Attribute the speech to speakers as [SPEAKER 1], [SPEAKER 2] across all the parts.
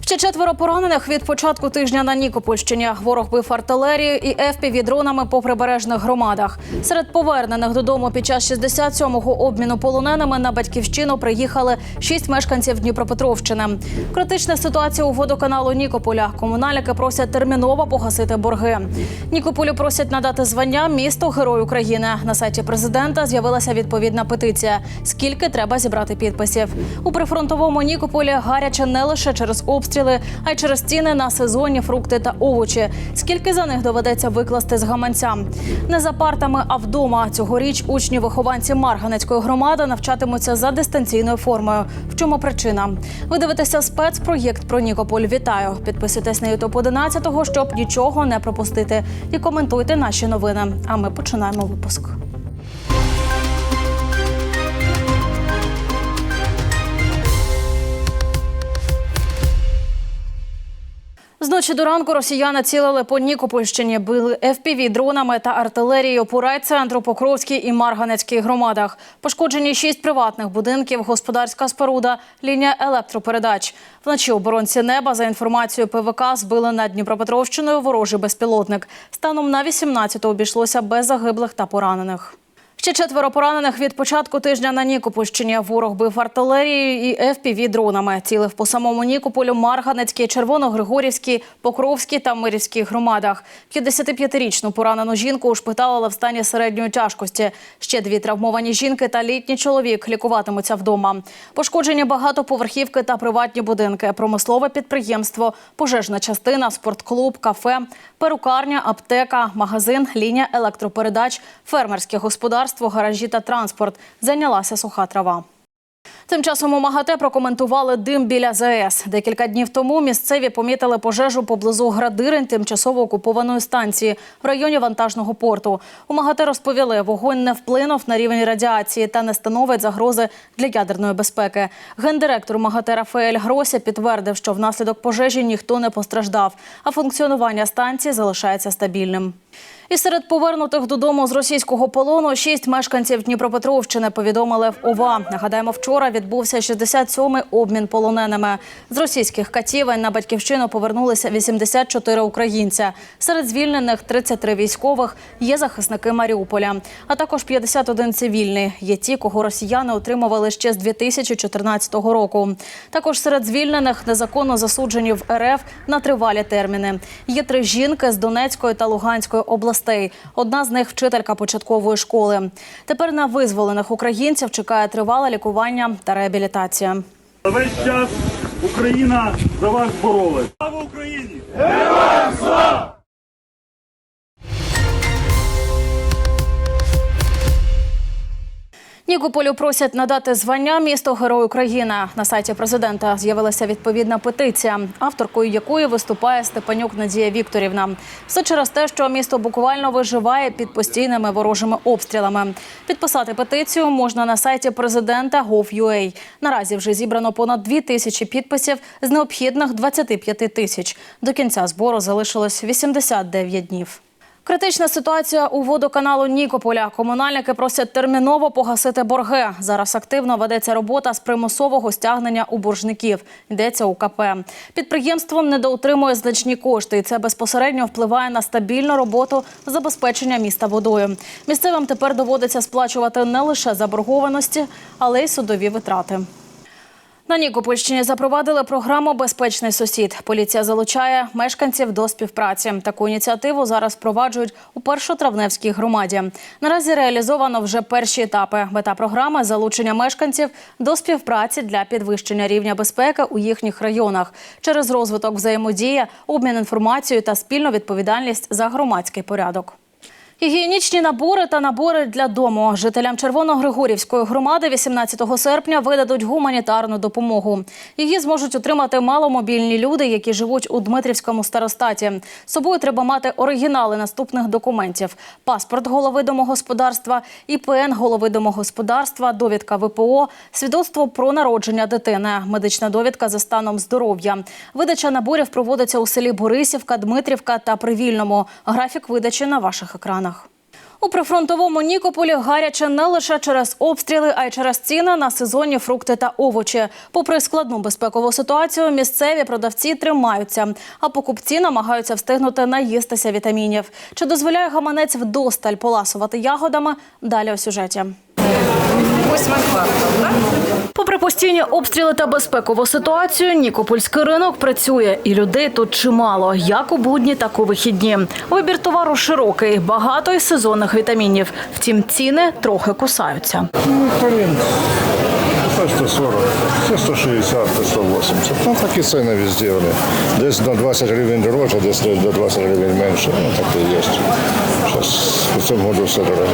[SPEAKER 1] Ще четверо поранених від початку тижня на Нікопольщині. Ворог бив артилерію і fpv дронами по прибережних громадах. Серед повернених додому під час 67-го обміну полоненими на батьківщину приїхали шість мешканців Дніпропетровщини. Критична ситуація у водоканалу Нікополя. Комунальники просять терміново погасити борги. Нікополю просять надати звання місто Герой України. На сайті президента з'явилася відповідна петиція. Скільки треба зібрати підписів у прифронтовому Нікополі гаряче не лише через обстріли, а й через ціни на сезонні фрукти та овочі. Скільки за них доведеться викласти з гаманця? Не за партами, а вдома. Цьогоріч учні-вихованці Марганецької громади навчатимуться за дистанційною формою. В чому причина? Ви дивитеся спецпроєкт про Нікополь. Вітаю! Підписуйтесь на Ютуб 11 щоб нічого не пропустити. І коментуйте наші новини. А ми починаємо випуск. З до ранку росіяни цілили по Нікопольщині, били fpv дронами та артилерією по райцентру, Покровській і Марганецькій громадах. Пошкоджені шість приватних будинків, господарська споруда, лінія електропередач. Вночі оборонці неба, за інформацією ПВК, збили над Дніпропетровщиною ворожий безпілотник. Станом на 18 обійшлося без загиблих та поранених. Ще четверо поранених від початку тижня на Нікопольщині. Ворог бив артилерією і fpv дронами. Цілив по самому Нікополю, Марганецькій, Червоногригорівській, Покровській та Мирівській громадах. 55-річну поранену жінку ушпиталили в стані середньої тяжкості. Ще дві травмовані жінки та літній чоловік лікуватимуться вдома. Пошкоджені багатоповерхівки та приватні будинки, промислове підприємство, пожежна частина, спортклуб, кафе, перукарня, аптека, магазин, лінія електропередач, фермерське господарство, гаражі та транспорт. Зайнялася суха трава. Тим часом у МАГАТЕ прокоментували дим біля ЗАЕС. Декілька днів тому місцеві помітили пожежу поблизу Градирин тимчасово окупованої станції в районі вантажного порту. У МАГАТЕ розповіли, вогонь не вплинув на рівень радіації та не становить загрози для ядерної безпеки. Гендиректор МАГАТЕ Рафаель Грося підтвердив, що внаслідок пожежі ніхто не постраждав, а функціонування станції залишається стабільним. І серед повернутих додому з російського полону шість мешканців Дніпропетровщини повідомили в ОВА. Нагадаємо, вчора відбувся 67-й обмін полоненими. З російських катівень на батьківщину повернулися 84 українця. Серед звільнених 33 військових є захисники Маріуполя, а також 51 цивільний. Є ті, кого росіяни отримували ще з 2014 року. Також серед звільнених незаконно засуджені в РФ на тривалі терміни. Є три жінки з Донецької та Луганської областей. Одна з них вчителька початкової школи. Тепер на визволених українців чекає тривале лікування та реабілітація.
[SPEAKER 2] Весь час Україна за вас боролась. Слава Україні!
[SPEAKER 1] Нікополю просять надати звання місто Герой України. На сайті президента з'явилася відповідна петиція, авторкою якої виступає Степанюк Надія Вікторівна. Все через те, що місто буквально виживає під постійними ворожими обстрілами. Підписати петицію можна на сайті президента Gov.ua. Наразі вже зібрано понад 2 тисячі підписів з необхідних 25 тисяч. До кінця збору залишилось 89 днів. Критична ситуація у водоканалу Нікополя. Комунальники просять терміново погасити борги. Зараз активно ведеться робота з примусового стягнення у боржників. Йдеться у КП. Підприємство недоутримує значні кошти, і це безпосередньо впливає на стабільну роботу забезпечення міста водою. Місцевим тепер доводиться сплачувати не лише заборгованості, але й судові витрати. На Нікопольщині запровадили програму Безпечний сусід. Поліція залучає мешканців до співпраці. Таку ініціативу зараз впроваджують у першотравневській громаді. Наразі реалізовано вже перші етапи. Мета програми залучення мешканців до співпраці для підвищення рівня безпеки у їхніх районах через розвиток взаємодії, обмін інформацією та спільну відповідальність за громадський порядок. Гігієнічні набори та набори для дому жителям Червоногригорівської громади 18 серпня видадуть гуманітарну допомогу. Її зможуть отримати маломобільні люди, які живуть у Дмитрівському старостаті. З собою треба мати оригінали наступних документів: паспорт голови домогосподарства, ІПН голови домогосподарства, довідка ВПО, свідоцтво про народження дитини, медична довідка за станом здоров'я. Видача наборів проводиться у селі Борисівка, Дмитрівка та Привільному. Графік видачі на ваших екранах. У прифронтовому Нікополі гаряче не лише через обстріли, а й через ціни на сезонні фрукти та овочі. Попри складну безпекову ситуацію, місцеві продавці тримаються, а покупці намагаються встигнути наїстися вітамінів. Чи дозволяє гаманець вдосталь поласувати ягодами? Далі у сюжеті. Попри постійні обстріли та безпекову ситуацію, Нікопольський ринок працює, і людей тут чимало, як у будні, так у вихідні. Вибір товару широкий, багато і сезонних вітамінів. Втім, ціни трохи кусаються.
[SPEAKER 3] Ну, Колін. Це 140, це 160, це 180. Ну, такі ціни везде вони. Десь на 20 гривень дорожче, десь до 20 гривень менше. Ну, так і є. Зараз у цьому году все дороге.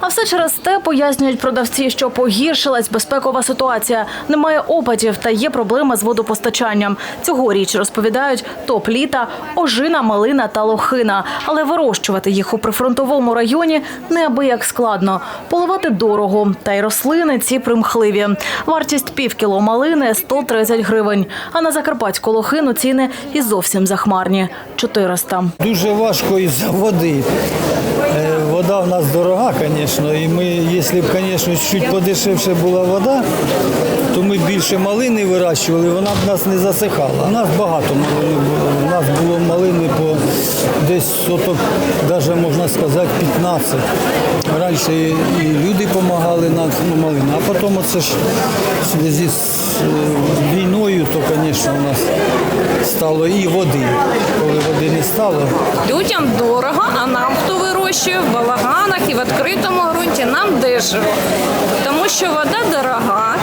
[SPEAKER 1] А все через те пояснюють продавці, що погіршилась безпекова ситуація. Немає опадів та є проблеми з водопостачанням. Цьогоріч розповідають топ літа, ожина, малина та лохина. Але вирощувати їх у прифронтовому районі неабияк складно. Поливати дорого, та й рослини ці примхливі. Вартість півкіло малини 130 гривень. А на закарпатську лохину ціни і зовсім захмарні 400.
[SPEAKER 4] Дуже важко із-за води. Вода в нас дорога, звісно, і ми, якщо б, звісно, чуть подешевше була вода, то ми більше малини вирощували, вона б нас не засихала. У нас багато малини було. У нас було малини по десь соток, навіть можна сказати, 15. Раніше і люди допомагали нам ну, малини, а потім оце ж в зв'язку з е, війною, то, звісно, у нас стало і води. Коли води не стало,
[SPEAKER 5] Людям дорого, а нам, хто вирощує в балаганах і в відкритому ґрунті, нам дешево. Тому що вода дорога,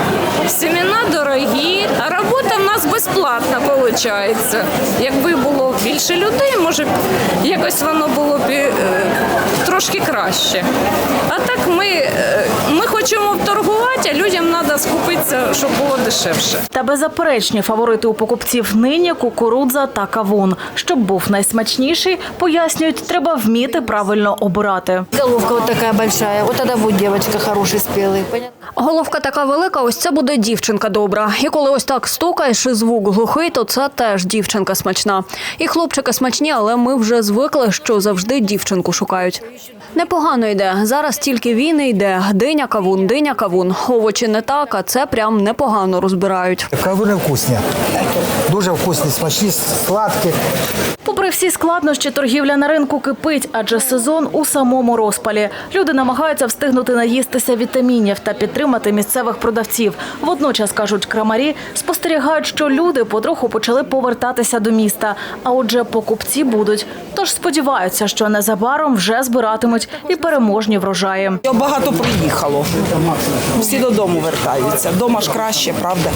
[SPEAKER 5] семена дорогі, а робота в нас безплатна виходить. Якби було більше людей, може б якось воно було б е, трошки краще. А так ми, е, ми хочемо торгувати, а людям треба скупитися, щоб було дешевше.
[SPEAKER 1] Та беззаперечні фаворити у покупців нині кукурудза та кавун. Щоб був найсмачніший, пояснюють, треба вміти правильно обирати.
[SPEAKER 6] Головка вот такая большая. Вот тогда будет девочка хороший, спелый. Понятно?
[SPEAKER 7] Головка така велика, ось це буде дівчинка добра. І коли ось так стукаєш і звук глухий, то це теж дівчинка смачна. І хлопчики смачні, але ми вже звикли, що завжди дівчинку шукають. Непогано йде. Зараз тільки він і йде. Диня кавун, диня кавун. Овочі не так, а це прям непогано розбирають.
[SPEAKER 8] Кавуни вкусні. Дуже вкусні, смачні, сладкі.
[SPEAKER 1] Попри всі складнощі, торгівля на ринку кипить, адже сезон у самому розпалі. Люди намагаються встигнути наїстися вітамінів та підтримати місцевих продавців. Водночас кажуть крамарі, спостерігають, що люди потроху почали повертатися до міста. А отже, покупці будуть. Тож сподіваються, що незабаром вже збиратимуть і переможні врожаї.
[SPEAKER 9] Багато приїхало. Всі додому вертаються. Дома ж краще, правда?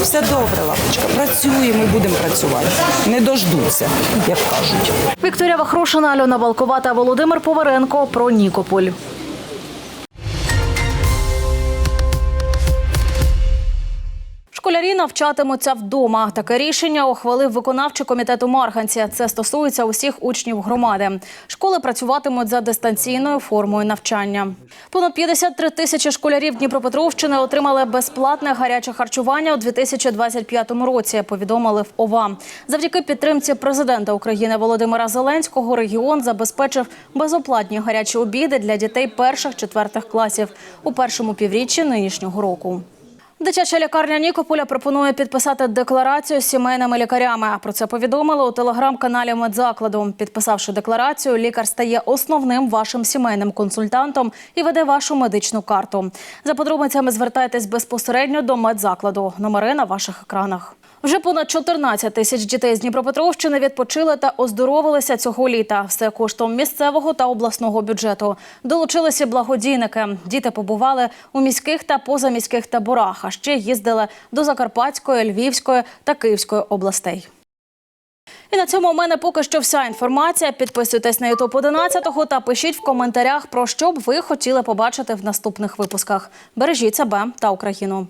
[SPEAKER 9] Все добре, лапочка. Працюємо і будемо працювати. Не дождуться, як кажуть.
[SPEAKER 1] Вікторія Вахрушина, Альона Балкова та Володимир Поваренко про Нікополь. Школярі навчатимуться вдома. Таке рішення ухвалив виконавчий комітет у Марганці. Це стосується усіх учнів громади. Школи працюватимуть за дистанційною формою навчання. Понад 53 тисячі школярів Дніпропетровщини отримали безплатне гаряче харчування у 2025 році. Повідомили в ОВА. Завдяки підтримці президента України Володимира Зеленського регіон забезпечив безоплатні гарячі обіди для дітей перших-четвертих класів у першому півріччі нинішнього року. Дитяча лікарня Нікополя пропонує підписати декларацію з сімейними лікарями. Про це повідомили у телеграм-каналі медзакладу. Підписавши декларацію, лікар стає основним вашим сімейним консультантом і веде вашу медичну карту. За подробицями звертайтесь безпосередньо до медзакладу. Номери на ваших екранах. Вже понад 14 тисяч дітей з Дніпропетровщини відпочили та оздоровилися цього літа. Все коштом місцевого та обласного бюджету. Долучилися благодійники. Діти побували у міських та позаміських таборах, а ще їздили до Закарпатської, Львівської та Київської областей. І на цьому у мене поки що вся інформація. Підписуйтесь на Ютуб 11 та пишіть в коментарях, про що б ви хотіли побачити в наступних випусках. Бережіть себе та Україну.